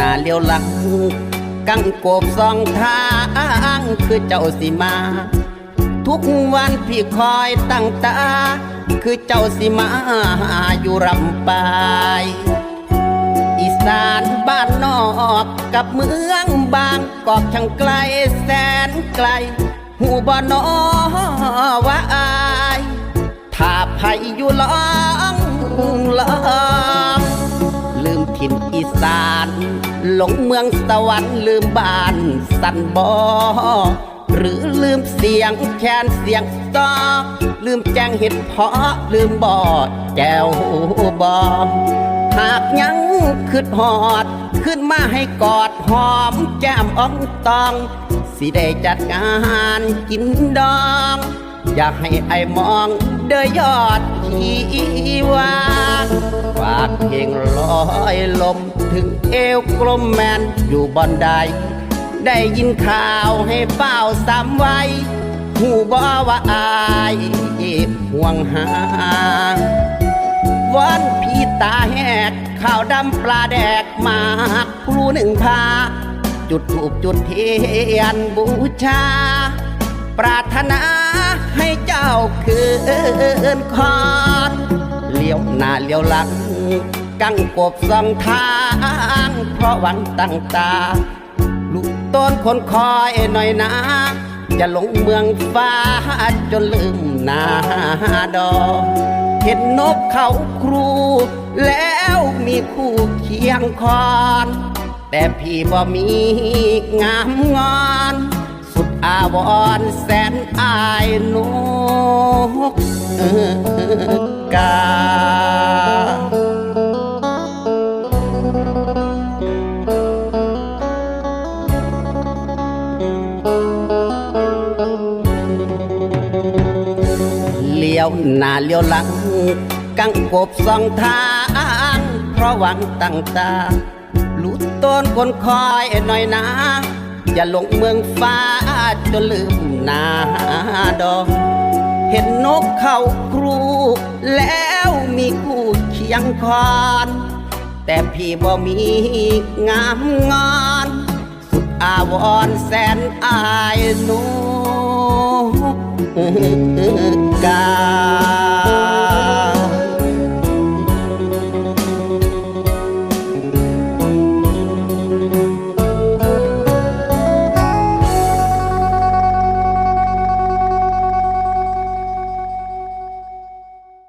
หนาเลี้ยวหลังกังโกบสองทางคือเจ้าสิมา ทุกวันพี่คอยตั้งตา คือเจ้าสิมาอยู่รำปายอีสานบ้านนอกกับเมืองบางกอกช่างไกลแสนไกล หูบ่นอว่าอายถ้าไผอยู่ลองลองลืมถิ่นอีสาน หลงเมืองสวรรค์ลืมบ้านสันบอหรือลืมเสียงแคนเสียงซอลืมแจ้งเหตุเพาะลืมบ่อแก้วบอหากยังคืดหอด ขึ้นมาให้กอดหอมแก้มอ่องตอง สิได้จัดงานกินดอง อยากให้ไอมองเดยยอดทีวาฝากเพลงลอยลมถึงเอวกลมแมนอยู่บอนใดได้ยินข่าวให้เป้าสามไว้หูบ่ว่าอายห่วงหาวันพี่ตาแหกข้าวดำปลาแดกมากพลูหนึ่งพา จุดถูกจุดเทียนบูชา ปรารถนาให้เจ้าคืนคอนเลี้ยวหน้าเลี้ยวหลัง กังกบสองทาง เพราะหวังตั้งตา ลูกต้นคนคอยหน่อยนะจะหลงเมืองฟ้าจนลืมหนาดอกเห็นนกเขาครู แล้วมีคู่เคียงคอน แต่พี่บ่มีงามงอน อาวรณ์แสนอายนกกา เลี้ยวหน้าเลี้ยวหลัง กังกบสองทาง เพราะหวังตั้งตาลูกต้นคนคอยหน่อยนะ อย่าหลงเมืองฟ้าจนลืมนาดอก เห็นนกเขาครู แล้วมีคู่เคียงคอนแต่พี่บ่มีงามงอนสุดอาวรแสนอายนู